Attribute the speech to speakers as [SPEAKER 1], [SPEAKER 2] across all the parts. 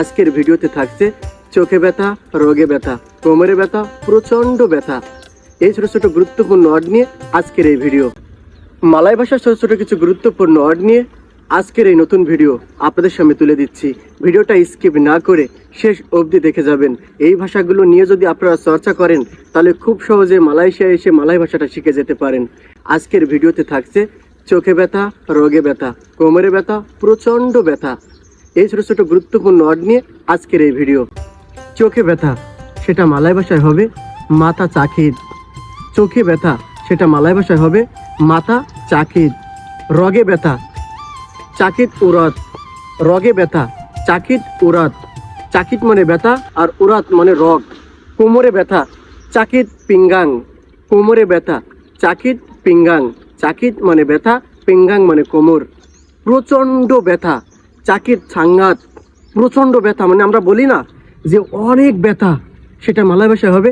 [SPEAKER 1] আজকের ভিডিওতে থাকছে চোখে ব্যথা, রোগে ব্যথা, কোমরে ব্যথা প্রচণ্ড ব্যথা। এই ছোটো ছোটো গুরুত্বপূর্ণ অড নিয়ে আজকের এই ভিডিও। মালয় ভাষার ছোট ছোট কিছু গুরুত্বপূর্ণ অড নিয়ে আজকের এই নতুন ভিডিও আপনাদের সামনে তুলে দিচ্ছি। ভিডিওটা স্কিপ না করে শেষ অবধি দেখে যাবেন। এই ভাষাগুলো নিয়ে যদি আপনারা চর্চা করেন, তাহলে খুব সহজে মালয়েশিয়া এসে মালয় ভাষাটা শিখে যেতে পারেন। আজকের ভিডিওতে থাকছে চোখে ব্যথা, রোগে ব্যথা, কোমরে ব্যথা, প্রচণ্ড ব্যথা। এই ছোট ছোট গুরুত্বপূর্ণ অড নিয়ে আজকের এই ভিডিও। চোখে ব্যথা, সেটা মালয় ভাষায় হবে, মাথা চাকির চোখে ব্যথা, সেটা মালয় ভাষায় হবে, মাথা চাকির রগে ব্যথা চাকিত উরাত। রগে ব্যথা চাকিত উরাত। চাকিত মানে ব্যথা আর উরাত মানে রগ। কোমরে ব্যথা চাকিত পিঙ্গাং। কোমরে ব্যথা চাকিত পিঙ্গাং। চাকিত মানে ব্যথা, পিঙ্গাং মানে কোমর। প্রচণ্ড ব্যথা। চাকির ছাঙ্গাত, প্রচণ্ড ব্যথা মানে আমরা বলি না যে অনেক ব্যথা, সেটা ভাষায় হবে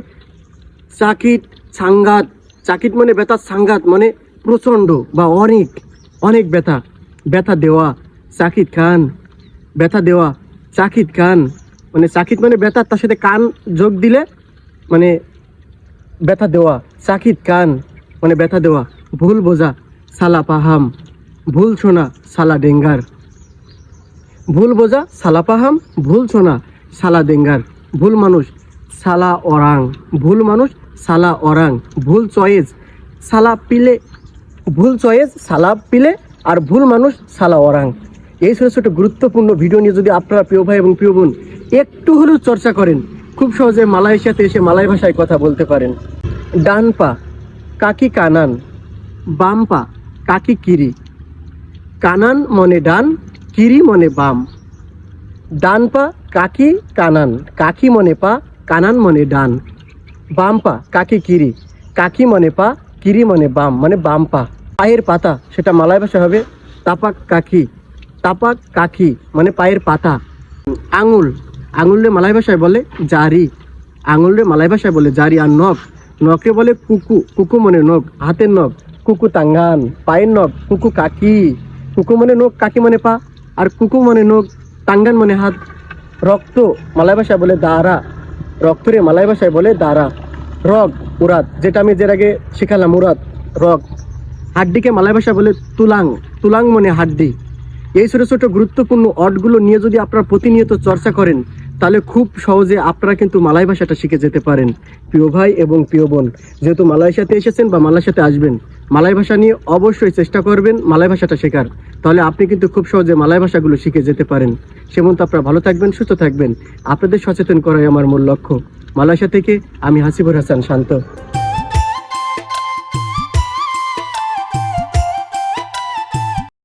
[SPEAKER 1] চাকিট সাঙ্গাত চাকিট মানে ব্যথা সাঙ্গাত মানে প্রচণ্ড বা অনেক অনেক ব্যথা। ব্যথা দেওয়া চাকিত খান ব্যথা দেওয়া চাকিত খান মানে চাকিত মানে ব্যথা, তার সাথে কান যোগ দিলে মানে ব্যথা দেওয়া চাকিত কান মানে ব্যথা দেওয়া। ভুল বোঝা, সালা পাহাম। ভুল শোনা, সালা ডেঙ্গার। ভুল বোঝা, সালা পাহাম, ভুল শোনা, সালা ডেঙ্গার ভুল মানুষ, সালা অরাং। ভুল মানুষ, সালা অরাং। ভুল চয়েস, সালা পিলে, ভুল চয়েস, সালা পিলে, আর ভুল মানুষ, সালা অরাং। এই ছোটো ছোটো গুরুত্বপূর্ণ ভিডিও নিয়ে যদি আপনারা প্রিয় ভাই এবং প্রিয় বোন একটু হলেও চর্চা করেন, খুব সহজে মালয়েশিয়াতে এসে মালয় ভাষায় কথা বলতে পারেন। ডান পা, কাকি কানান। বাম পা, কাকি কিরি। কানান মনে ডান কিরি মনে বাম। ডান পা কাকি কানান, কাকি মনে পা, কানান মনে ডান। বাম পা কাকি কিরি, কাকি মনে পা, কিরি মনে বাম মানে বাম পা। পায়ের পাতা, সেটা মালয় ভাষা হবে তাপাক কাকি তাপাক কাকি মানে পায়ের পাতা। আঙুল, আঙুলরে মালয় ভাষায় বলে জারি। আঙুলরে মালয় ভাষায় বলে জারি আর নখ। নখে বলে কুকু কুকু মনে নখ, হাতের নখ। কুকু তাঙ্গান, পায়ের নখ, কুকু কাকি। কুকু মানে নখ, কাকি মানে পা। আর কুকু মানে নখ, টাঙ্গান মানে হাত। রক্ত মালয় ভাষায় বলে দাঁড়া। রক্তরে মালয় ভাষায় বলে দাঁড়া। রগ, উরাত, যেটা আমি যের আগে শিখালাম, উরাত, রগ। হাড্ডিকে মালয় ভাষায় বলে তুলাং। তুলাং মানে হাড্ডি। এই ছোটো ছোটো গুরুত্বপূর্ণ অর্ডগুলো নিয়ে যদি আপনারা প্রতিনিয়ত চর্চা করেন, তাহলে খুব সহজে আপনারা কিন্তু মালয় ভাষাটা শিখে যেতে পারেন। প্রিয় ভাই এবং প্রিয় বোন, যেহেতু মালয়েশিয়াতে এসেছেন বা মালয়েশিয়াতে আসবেন মালয় ভাষা নিয়ে অবশ্যই চেষ্টা করবেন, মালাই ভাষাটা শেখার। তাহলে আপনি কিন্তু খুব সহজে মালাই ভাষাগুলো শিখে যেতে পারেন। সেমন্ত আপনারা ভালো থাকবেন, সুস্থ থাকবেন। আপনাদের সচেতন করাই আমার মূল লক্ষ্য। মালয়েশিয়া থেকে আমি হাসিবুর হাসান শান্ত।